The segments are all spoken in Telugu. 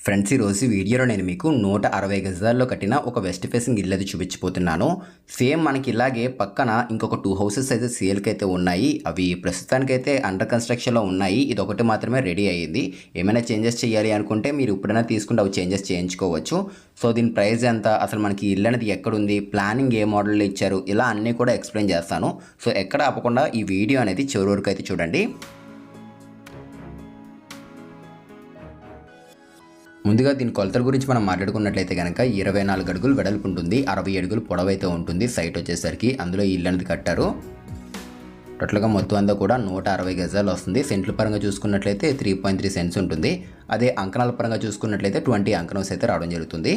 ఫ్రెండ్స్ ఈరోజు వీడియోలో నేను మీకు నూట అరవై గజాల్లో కట్టిన ఒక వెస్ట్ ఫేసింగ్ ఇల్లు అది చూపించిపోతున్నాను సేమ్ మనకి ఇలాగే పక్కన ఇంకొక టూ హౌసెస్ అయితే సేల్కి అయితే ఉన్నాయి. అవి ప్రస్తుతానికైతే అండర్ కన్స్ట్రక్షన్లో ఉన్నాయి. ఇది ఒకటి మాత్రమే రెడీ అయ్యింది. ఏమైనా చేంజెస్ చేయాలి అనుకుంటే మీరు ఇప్పుడైనా తీసుకుంటే అవి చేంజెస్ చేయించుకోవచ్చు. సో దీని ప్రైస్ ఎంత? అసలు మనకి ఇల్లు అనేది ఎక్కడుంది? ప్లానింగ్ ఏ మోడల్లో ఇచ్చారు? ఇలా అన్నీ కూడా ఎక్స్ప్లెయిన్ చేస్తాను. సో ఎక్కడ ఆపకుండా ఈ వీడియో అనేది చివరి వరకు అయితే చూడండి. ముందుగా దీని కొలతల గురించి మనం మాట్లాడుకున్నట్లయితే కనుక ఇరవై నాలుగు అడుగులు వెడల్పు ఉంటుంది అరవై అడుగులు పొడవైతే ఉంటుంది సైట్ వచ్చేసరికి. అందులో ఇల్లు అనేది కట్టారు. టోటల్గా మొత్తం అంతా కూడా నూట అరవై గజాలు వస్తుంది. సెంట్ల పరంగా చూసుకున్నట్లయితే త్రీ పాయింట్ త్రీ సెంట్స్ ఉంటుంది. అదే అంకణాల పరంగా చూసుకున్నట్లయితే ట్వంటీ అంకణంస్ అయితే రావడం జరుగుతుంది.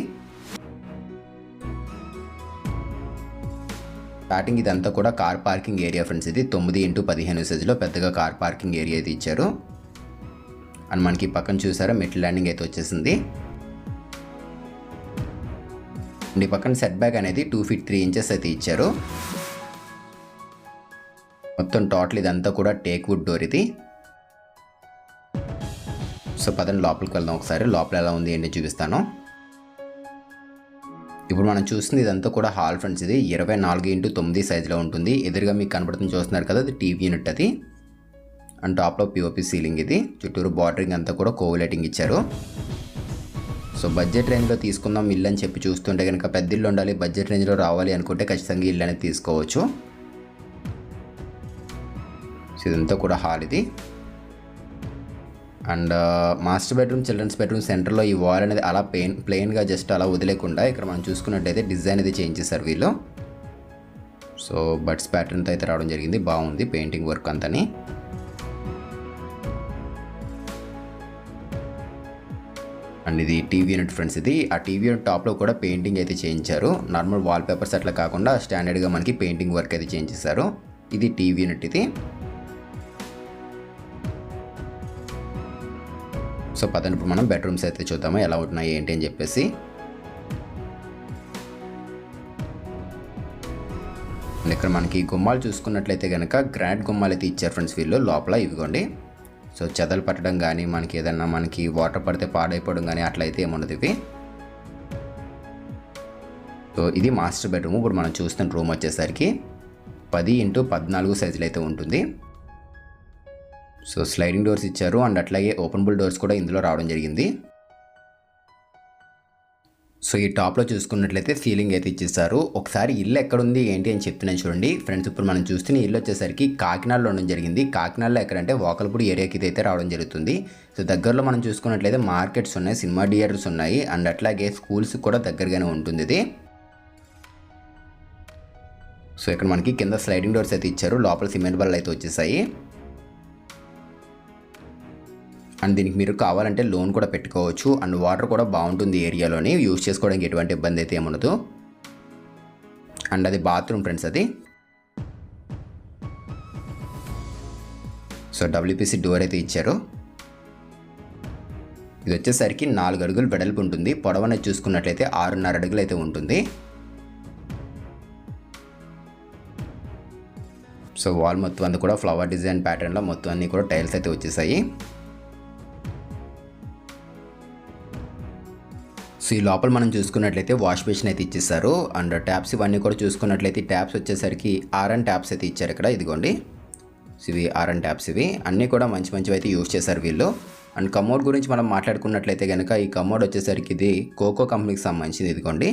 స్టార్టింగ్ ఇదంతా కూడా కార్ పార్కింగ్ ఏరియా ఫ్రెండ్స్. ఇది తొమ్మిది ఇంటూ పదిహేను సైజులో పెద్దగా కార్ పార్కింగ్ ఏరియా అయితే ఇచ్చారు. అండ్ మనకి పక్కన చూసారా మెట్ల ల్యాండింగ్ అయితే వచ్చేసింది. అండ్ ఈ పక్కన సెట్ బ్యాక్ అనేది టూ ఫీట్ త్రీ ఇంచెస్ అయితే ఇచ్చారు. మొత్తం టోటల్ ఇదంతా కూడా టేక్ వుడ్ డోర్ ఇది. సో పదండి లోపలికి వెళ్దాం ఒకసారి. లోపల ఎలా ఉంది ఏంటి చూపిస్తాను. ఇప్పుడు మనం చూస్తుంది ఇదంతా కూడా హాల్ ఫ్రెండ్స్ ఇది. ఇరవై నాలుగు ఇంటూ తొమ్మిది సైజులో ఉంటుంది. ఎదురుగా మీకు కనబడుతుంది చూస్తున్నారు కదా అది టీవీ యూనిట్ అది. అండ్ టాప్లో పిఓపి సీలింగ్ ఇది. చుట్టూరు బార్డరింగ్ అంతా కూడా కోవిలైటింగ్ ఇచ్చారు. సో బడ్జెట్ రేంజ్లో తీసుకుందాం ఇల్లు అని చెప్పి చూస్తుంటే కనుక పెద్ద ఇల్లు ఉండాలి బడ్జెట్ రేంజ్లో రావాలి అనుకుంటే ఖచ్చితంగా ఇల్లు అనేది తీసుకోవచ్చు. సో ఇదంతా కూడా హాల్ ఇది. And master bedroom children's bedroom సెంటర్లో ఈ వాల్ అనేది అలా పెయిన్ ప్లెయిన్గా జస్ట్ అలా వదిలేకుండా ఇక్కడ మనం చూసుకున్నట్టయితే డిజైన్ అయితే చేంజ్ చేశారు వీళ్ళు. సో బట్స్ ప్యాటర్న్తో అయితే రావడం జరిగింది. బాగుంది పెయింటింగ్ వర్క్ అంతని. అండ్ ఇది టీవీ యూనిట్ ఫ్రెండ్స్ ఇది ఆ టీవీ యూనిట్ టాప్లో కూడా పెయింటింగ్ అయితే చేయించారు. నార్మల్ వాల్ పేపర్స్ అట్లా కాకుండా స్టాండర్డ్గా మనకి పెయింటింగ్ వర్క్ అయితే చేయించేశారు. ఇది టీవీ యూనిట్ ఇది. సో పదండి ఇప్పుడు మనం బెడ్రూమ్స్ అయితే చూద్దాము ఎలా ఉంటున్నాయి ఏంటి అని చెప్పేసి. ఇక్కడ మనకి గుమ్మాలు చూసుకున్నట్లయితే కనుక గ్రాండ్ గుమ్మాలు అయితే ఇచ్చారు ఫ్రెండ్స్ వీళ్ళు లోపల ఇవిగోండి. సో చెదలు పట్టడం కానీ మనకి ఏదన్నా మనకి వాటర్ పడితే పాడైపోవడం కానీ అట్లయితే ఏముండదు ఇవి. సో ఇది మాస్టర్ బెడ్రూమ్. ఇప్పుడు మనం చూస్తున్న రూమ్ వచ్చేసరికి పది ఇంటూ పద్నాలుగు సైజులు అయితే ఉంటుంది. సో స్లైడింగ్ డోర్స్ ఇచ్చారు. అండ్ అట్లాగే ఓపెన్బుల్ డోర్స్ కూడా ఇందులో రావడం జరిగింది. సో ఈ టాప్లో చూసుకున్నట్లయితే సీలింగ్ అయితే ఇచ్చేసారు. ఒకసారి ఇల్లు ఎక్కడుంది ఏంటి అని చెప్తున్నాను చూడండి. ఫ్రెండ్స్ ఇప్పుడు మనం చూస్తున్న ఇల్లు వచ్చేసరికి కాకినాడలో ఉండడం జరిగింది. కాకినాడలో ఎక్కడంటే వాకల్పూడి ఏరియాకి ఇదైతే రావడం జరుగుతుంది. సో దగ్గరలో మనం చూసుకున్నట్లయితే మార్కెట్స్ ఉన్నాయి సినిమా థియేటర్స్ ఉన్నాయి. అండ్ అట్లాగే స్కూల్స్ కూడా దగ్గరగానే ఉంటుంది ఇది. సో ఇక్కడ మనకి కింద స్లైడింగ్ డోర్స్ అయితే ఇచ్చారు. లోపల సిమెంట్ బల్ల అయితే వచ్చేసాయి. అండ్ దీనికి మీరు కావాలంటే లోన్ కూడా పెట్టుకోవచ్చు. అండ్ వాటర్ కూడా బాగుంటుంది ఏరియాలోని. యూజ్ చేసుకోవడానికి ఎటువంటి ఇబ్బంది అయితే ఏముండదు అండ్ అది బాత్రూమ్ ఫ్రెండ్స్ అది. సో డబ్ల్యూపీసీ డోర్ అయితే ఇచ్చారు. ఇది వచ్చేసరికి నాలుగు అడుగులు వెడల్పు ఉంటుంది. పొడవన చూసుకున్నట్లయితే ఆరున్నర అడుగులు అయితే ఉంటుంది. సో వాల్ మొత్తం అంతా కూడా ఫ్లవర్ డిజైన్ ప్యాటర్న్లో మొత్తం అన్నీ కూడా టైల్స్ అయితే వచ్చేసాయి. సో ఈ లోపల మనం చూసుకున్నట్లయితే వాష్ బేసిన్ అయితే ఇచ్చేసారు అండ్ ట్యాప్స్ ఇవన్నీ కూడా చూసుకున్నట్లయితే ట్యాప్స్ వచ్చేసరికి ఆర్ఎన్ ట్యాప్స్ అయితే ఇచ్చారు ఇక్కడ. ఇదిగోండి. ఇవి ఆర్ఎన్ ట్యాప్స్ ఇవి. అన్నీ కూడా మంచి మంచివి అయితే యూజ్ చేశారు వీళ్ళు. అండ్ కమోడ్ గురించి మనం మాట్లాడుకున్నట్లయితే కనుక ఈ కమోడ్ వచ్చేసరికి ఇది కోకో కంపెనీకి సంబంధించింది. ఇదిగోండి.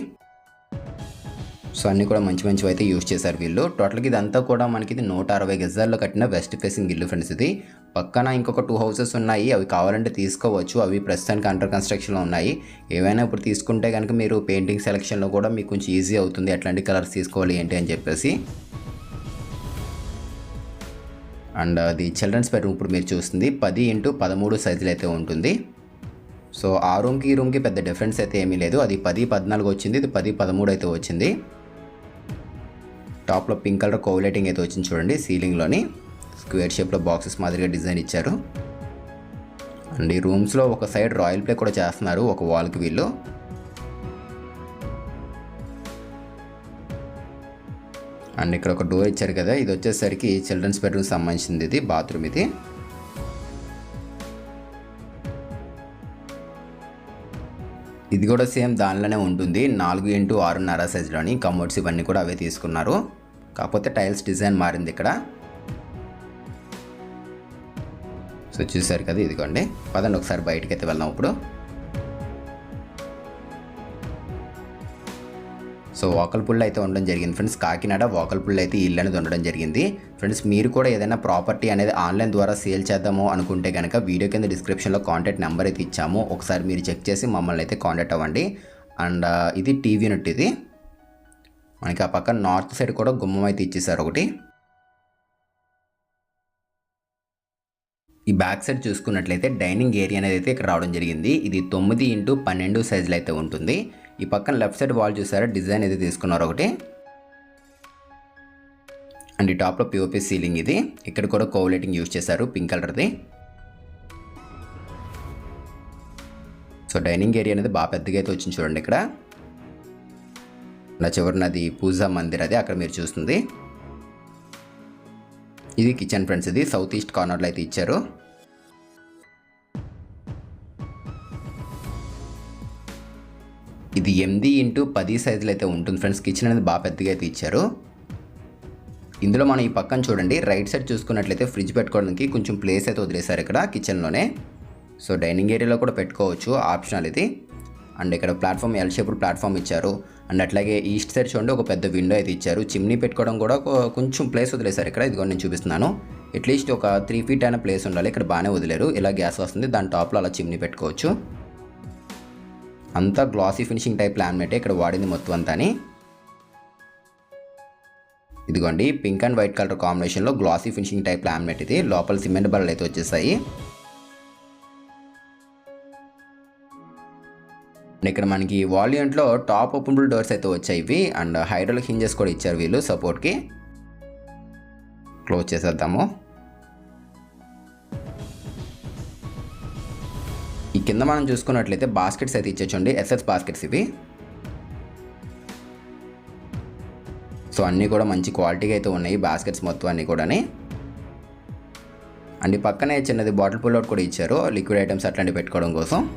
సో అన్నీ కూడా మంచి మంచివి అయితే యూజ్ చేశారు వీళ్ళు. టోటల్గా ఇదంతా కూడా మనకి ఇది నూట అరవై గజాల్లో కట్టిన వెస్ట్ ఫేసింగ్ ఇల్లు ఫ్రెండ్స్ ఇది. పక్కన ఇంకొక టూ హౌసెస్ ఉన్నాయి. అవి కావాలంటే తీసుకోవచ్చు. అవి ప్రస్తుతానికి అండర్ కన్స్ట్రక్షన్లో ఉన్నాయి. ఏవైనా ఇప్పుడు తీసుకుంటే కనుక మీరు పెయింటింగ్ సెలెక్షన్లో కూడా మీకు కొంచెం ఈజీ అవుతుంది. ఎట్లాంటి కలర్స్ తీసుకోవాలి ఏంటి అని చెప్పేసి. అండ్ అది చిల్డ్రన్స్ బెడ్రూమ్ ఇప్పుడు మీరు చూస్తుంది. పది ఇంటూ పదమూడు సైజులు అయితే ఉంటుంది. సో ఆ రూమ్కి ఈ రూమ్కి పెద్ద డిఫరెన్స్ అయితే ఏమీ లేదు. అది పది పద్నాలుగు వచ్చింది. ఇది పది పదమూడు అయితే వచ్చింది. టాప్లో పింక్ కలర్ కోవిలైటింగ్ అయితే వచ్చింది చూడండి సీలింగ్లోని. స్క్వేర్ షేప్లో బాక్సెస్ మాదిరిగా డిజైన్ ఇచ్చారు. అండ్ ఈ రూమ్స్లో ఒక సైడ్ రాయల్ ప్లే కూడా చేస్తున్నారు ఒక వాల్కి వీళ్ళు. అండ్ ఇక్కడ ఒక డోర్ ఇచ్చారు కదా ఇది వచ్చేసరికి చిల్డ్రన్స్ బెడ్రూమ్కి సంబంధించింది ఇది బాత్రూమ్ ఇది. ఇది కూడా సేమ్ దానిలోనే ఉంటుంది నాలుగు ఇంటూ ఆరున్నర సైజులోని కమోడ్స్ ఇవన్నీ కూడా అవే తీసుకున్నారు. కాకపోతే టైల్స్ డిజైన్ మారింది ఇక్కడ. సో చూసారు కదా ఇదిగోండి. పదండి ఒకసారి బయటకి అయితే వెళ్దాం ఇప్పుడు. సో వాకల్పుల్ అయితే ఉండడం జరిగింది. ఫ్రెండ్స్ కాకినాడ వాకల్పుల్ అయితే ఇల్లు అనేది ఉండడం జరిగింది. ఫ్రెండ్స్ మీరు కూడా ఏదైనా ప్రాపర్టీ అనేది ఆన్లైన్ ద్వారా సేల్ చేద్దాము అనుకుంటే కనుక వీడియో కింద డిస్క్రిప్షన్లో కాంటాక్ట్ నెంబర్ అయితే ఇచ్చాము. ఒకసారి మీరు చెక్ చేసి మమ్మల్ని అయితే కాంటాక్ట్ అవ్వండి. అండ్ ఇది టీవీ యూనిట్ ఇది. మనకి ఆ పక్కన నార్త్ సైడ్ కూడా గుమ్మం అయితే ఇచ్చేసారు ఒకటి. ఈ బ్యాక్ సైడ్ చూసుకున్నట్లయితే డైనింగ్ ఏరియా అనేది అయితే ఇక్కడ రావడం జరిగింది. ఇది తొమ్మిది ఇంటూ పన్నెండు సైజులో అయితే ఉంటుంది. ఈ పక్కన లెఫ్ట్ సైడ్ వాల్ చూసారా? డిజైన్ అయితే తీసుకున్నారు ఒకటి. అండ్ ఈ టాప్లో పిఓపి సీలింగ్ ఇది. ఇక్కడ కూడా కోవలేటింగ్ యూజ్ చేశారు పింక్ కలర్ది. సో డైనింగ్ ఏరియా అనేది బాగా పెద్దగా అయితే వచ్చింది చూడండి ఇక్కడ. నా చివరినది పూజా మందిర్ అది అక్కడ మీరు చూస్తుంది. ఇది కిచెన్ ఫ్రెండ్స్ ఇది. సౌత్ ఈస్ట్ కార్నర్లో అయితే ఇచ్చారు. ఇది ఎనిమిది ఇంటూ పది సైజులు అయితే ఉంటుంది ఫ్రెండ్స్. కిచెన్ అనేది బాగా పెద్దగా అయితే ఇచ్చారు. ఇందులో మనం ఈ పక్కన చూడండి. రైట్ సైడ్ చూసుకున్నట్లయితే ఫ్రిడ్జ్ పెట్టుకోవడానికి కొంచెం ప్లేస్ అయితే వదిలేశారు ఇక్కడ కిచెన్లోనే సో డైనింగ్ ఏరియాలో కూడా పెట్టుకోవచ్చు. ఆప్షనల్ ఇది. అండ్ ఇక్కడ ప్లాట్ఫామ్ ఎల్ షేప్ ప్లాట్ఫామ్ ఇచ్చారు. అండ్ అట్లాగే ఈస్ట్ సైడ్ చూడండి ఒక పెద్ద విండో అయితే ఇచ్చారు. చిమ్నీ పెట్టుకోవడం కూడా కొంచెం ప్లేస్ వదిలేశారు ఇక్కడ. ఇదిగో నేను చూపిస్తున్నాను. అట్లీస్ట్ ఒక త్రీ ఫీట్ అయిన ప్లేస్ ఉండాలి. ఇక్కడ బాగానే వదిలేరు. ఇలా గ్యాస్ వస్తుంది. దాని టాప్లో అలా చిమ్నీ పెట్టుకోవచ్చు. అంతా గ్లాసీ ఫినిషింగ్ టైప్ లామినేటే ఇక్కడ వాడింది మొత్తం అంతాని. ఇదిగోండి పింక్ అండ్ వైట్ కలర్ కాంబినేషన్లో గ్లాసీ ఫినిషింగ్ టైప్ లామినేట్ ఇది. లోపల సిమెంట్ బల్లలు అయితే వచ్చేసాయి. ఇక్కడ మనకి వాల్యూంట్లో టాప్ ఓపెనబుల్ డోర్స్ అయితే వచ్చాయి ఇవి. అండ్ హైడ్రోలిక్ హింజెస్ కూడా ఇచ్చారు వీళ్ళు సపోర్ట్కి. క్లోజ్ చేసేద్దాము. ఈ కింద మనం చూసుకున్నట్లయితే బాస్కెట్స్ అయితే ఇచ్చేచ్చండి ఎస్ఎస్ బాస్కెట్స్ ఇవి. సో అన్నీ కూడా మంచి క్వాలిటీగా అయితే ఉన్నాయి బాస్కెట్స్ మొత్తం అన్నీ కూడాని. అండ్ పక్కనే చిన్నది బాటిల్ పుల్అవుట్ కూడా ఇచ్చారు. లిక్విడ్ ఐటమ్స్ అట్లాంటివి పెట్టుకోవడం కోసం.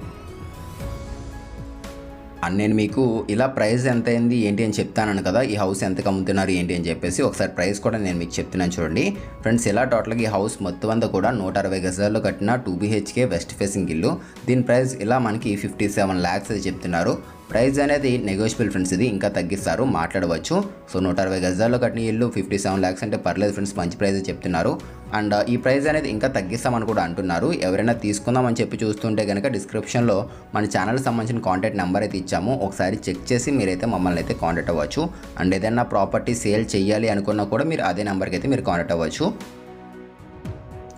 అండ్ నేను మీకు ఇలా ప్రైస్ ఎంత అయింది ఏంటి అని చెప్తాను కదా ఈ హౌస్ ఎంతకు అమ్ముతున్నారు ఏంటి అని చెప్పేసి ఒకసారి ప్రైస్ కూడా నేను మీకు చెప్తున్నాను చూడండి. ఫ్రెండ్స్ ఇలా టోటల్గా ఈ హౌస్ మొత్తం అంతా కూడా నూట అరవై గజాల్లో కట్టిన టూ బీహెచ్కే వెస్ట్ ఫేసింగ్ ఇల్లు. దీని ప్రైస్ ఇలా మనకి ఫిఫ్టీ సెవెన్ ల్యాక్స్ అది చెప్తున్నారు. ప్రైస్ అనేది నెగోషియబుల్ ఫ్రెండ్స్ ఇది ఇంకా తగ్గిస్తారు మాట్లాడవచ్చు. సో నూట అరవై గజాల్లో కట్టిన ఇల్లు ఫిఫ్టీ సెవెన్ ల్యాక్స్ అంటే పర్లేదు ఫ్రెండ్స్ మంచి ప్రైస్ చెప్తున్నారు. అండ్ ఈ ప్రైస్ అనేది ఇంకా తగ్గిస్తామని కూడా అంటున్నారు. ఎవరైనా తీసుకుందామని చెప్పి చూస్తుంటే కనుక డిస్క్రిప్షన్లో మన ఛానల్కి సంబంధించిన కాంటాక్ట్ నెంబర్ అయితే ఇచ్చాము. ఒకసారి చెక్ చేసి మీరైతే మమ్మల్ని అయితే కాంటాక్ట్ అవ్వచ్చు. అండ్ ఏదైనా ప్రాపర్టీ సేల్ చేయాలి అనుకున్నా కూడా మీరు అదే నెంబర్కి అయితే మీరు కాంటాక్ట్ అవ్వచ్చు.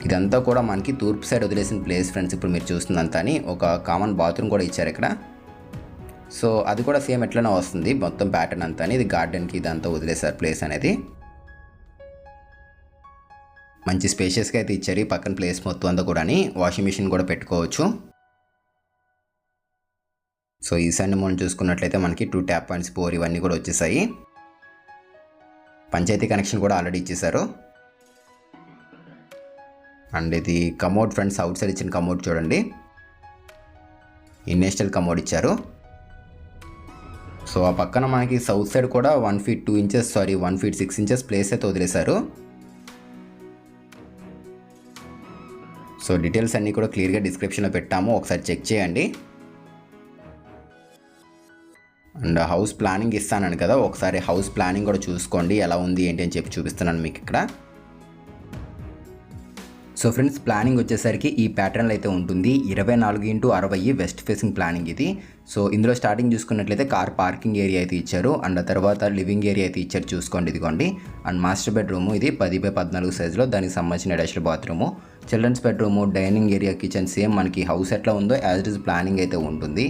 ఇదంతా కూడా మనకి తూర్పు సైడ్ వదిలేసిన ప్లేస్ ఫ్రెండ్స్ ఇప్పుడు మీరు చూస్తుందంతా అని ఒక కామన్ బాత్రూమ్ కూడా ఇచ్చారు ఇక్కడ. సో అది కూడా సేమ్ ఎట్లనే వస్తుంది. మొత్తం ప్యాటర్న్ అంతా ఇది గార్డెన్కి ఇదంతా వదిలేసారు ప్లేస్ అనేది. మంచి స్పేషియస్గా అయితే ఇచ్చారు. ఈ పక్కన ప్లేస్ మొత్తం అంతా కూడా వాషింగ్ మిషన్ కూడా పెట్టుకోవచ్చు. సో ఈ సైడ్ మనం చూసుకున్నట్లయితే మనకి టూ ట్యాప్ పాయింట్స్ బోర్ ఇవన్నీ కూడా వచ్చేసాయి. పంచాయతీ కనెక్షన్ కూడా ఆల్రెడీ ఇచ్చేసారు అండ్ ఇది కమోడ్ ఫ్రెండ్స్ అవుట్ సైడ్ ఇచ్చిన కమోడ్ చూడండి. ఇన్నేషనల్ కమోడ్ ఇచ్చారు. సో ఆ పక్కన మనకి సౌత్ సైడ్ కూడా one feet two inches sorry one feet six inches place అయితే వదిలేశారు. సో డీటెయిల్స్ అన్నీ కూడా క్లియర్గా డిస్క్రిప్షన్లో పెట్టాము. ఒకసారి చెక్ చేయండి. అండ్ హౌస్ ప్లానింగ్ ఇస్తానని కదా ఒకసారి హౌస్ ప్లానింగ్ కూడా చూసుకోండి. ఎలా ఉంది ఏంటి అని చెప్పి చూపిస్తున్నాను మీకు ఇక్కడ. సో ఫ్రెండ్స్ ప్లానింగ్ వచ్చేసరికి ఈ ప్యాటర్న్లో అయితే ఉంటుంది. ఇరవై నాలుగు ఇంటూ అరవై వెస్ట్ ఫేసింగ్ ప్లానింగ్ ఇది. సో ఇందులో స్టార్టింగ్ చూసుకున్నట్లయితే కార్ పార్కింగ్ ఏరియా అయితే ఇచ్చారు. అండ్ తర్వాత లివింగ్ ఏరియా అయితే ఇచ్చారు చూసుకోండి ఇదిగోండి. అండ్ మాస్టర్ బెడ్రూమ్ ఇది పది బై పద్నాలుగు సైజులో దానికి సంబంధించిన attached bathroom children's bedroom dining area kitchen same మనకి హౌస్ ఎట్లా ఉందో యాజ్ ఇట్ ఇస్ ప్లానింగ్ అయితే ఉంటుంది.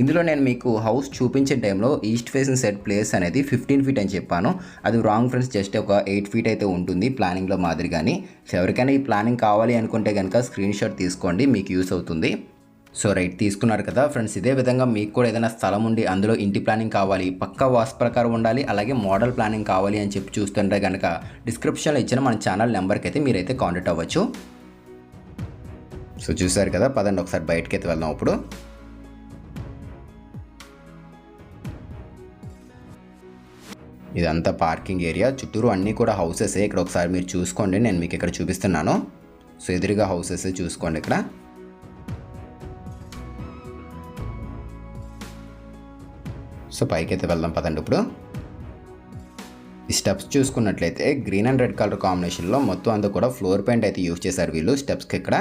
ఇందులో నేను మీకు హౌస్ చూపించే టైంలో ఈస్ట్ ఫేసింగ్ సెట్ ప్లేస్ అనేది ఫిఫ్టీన్ ఫీట్ అని చెప్పాను. అది రాంగ్ ఫ్రెండ్స్ జస్ట్ ఒక ఎయిట్ ఫీట్ అయితే ఉంటుంది ప్లానింగ్లో మాదిరి కానీ సో ఎవరికైనా ఈ ప్లానింగ్ కావాలి అనుకుంటే కనుక స్క్రీన్ షాట్ తీసుకోండి మీకు యూస్ అవుతుంది. సో రైట్ తీసుకున్నారు కదా ఫ్రెండ్స్ ఇదే విధంగా మీకు కూడా ఏదైనా స్థలం ఉండి అందులో ఇంటి ప్లానింగ్ కావాలి పక్కా వాస్తు ప్రకారం ఉండాలి అలాగే మోడల్ ప్లానింగ్ కావాలి అని చెప్పి చూస్తుంటే కనుక డిస్క్రిప్షన్లో ఇచ్చిన మన ఛానల్ నెంబర్కి అయితే మీరైతే కాంటాక్ట్ అవ్వచ్చు. సో చూసారు కదా పదండి ఒకసారి బయటకి అయితే వెళ్దాం ఇప్పుడు. ఇదంతా పార్కింగ్ ఏరియా. చుట్టూరు అన్నీ కూడా హౌసెస్. ఇక్కడ ఒకసారి మీరు చూసుకోండి. నేను మీకు ఇక్కడ చూపిస్తున్నాను. సో ఎదురుగా హౌసెస్ చూసుకోండి ఇక్కడ. సో పైకి అయితే వెళ్దాం పదండి ఇప్పుడు. ఈ స్టెప్స్ చూసుకున్నట్లయితే గ్రీన్ అండ్ రెడ్ కలర్ కాంబినేషన్లో మొత్తం అంతా కూడా ఫ్లోర్ పెయింట్ అయితే యూజ్ చేశారు వీళ్ళు. స్టెప్స్కి ఇక్కడ.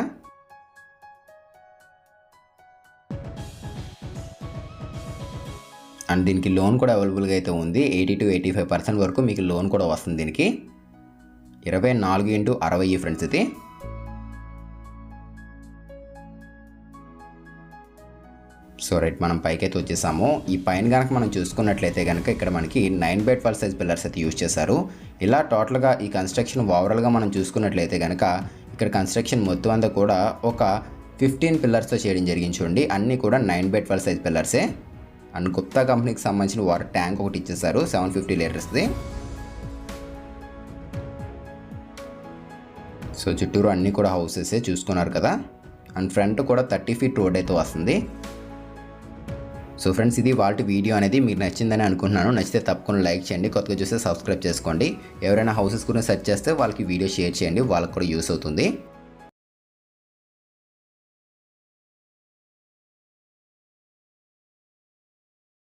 అండ్ దీనికి లోన్ కూడా అవైలబుల్గా అయితే ఉంది. Eighty to eighty five percent వరకు మీకు లోన్ కూడా వస్తుంది దీనికి. ఇరవై నాలుగు ఇంటూ అరవై ఫ్రెండ్స్ ఇది. సో రైట్ మనం పైకైతే వచ్చేసాము. ఈ పైన కనుక మనం చూసుకున్నట్లయితే కనుక ఇక్కడ మనకి nine by twelve size pillars అయితే యూజ్ చేశారు. ఇలా టోటల్గా ఈ కన్స్ట్రక్షన్ ఓవరాల్గా మనం చూసుకున్నట్లయితే కనుక ఇక్కడ కన్స్ట్రక్షన్ మొత్తం అంతా కూడా ఒక ఫిఫ్టీన్ పిల్లర్స్తో చేయడం జరిగింది చూడండి. అన్నీ కూడా నైన్ బై ట్వెల్వ్ సైజ్ పిల్లర్సే. అండ్ గుప్తా కంపెనీకి సంబంధించిన వాటర్ ట్యాంక్ ఒకటి ఇచ్చేసారు సెవెన్ ఫిఫ్టీ లీటర్స్ది. సో చుట్టూరు అన్నీ కూడా హౌసెసే చూసుకున్నారు కదా. అండ్ ఫ్రంట్ కూడా థర్టీ ఫీట్ రోడ్ అయితే వస్తుంది. సో ఫ్రెండ్స్ ఇది వాటి వీడియో అనేది మీకు నచ్చిందని అనుకుంటున్నాను. నచ్చితే తప్పకుండా లైక్ చేయండి కొత్తగా చూస్తే సబ్స్క్రైబ్ చేసుకోండి. ఎవరైనా హౌసెస్ గురించి సెర్చ్ చేస్తే వాళ్ళకి వీడియో షేర్ చేయండి వాళ్ళకి కూడా యూస్ అవుతుంది.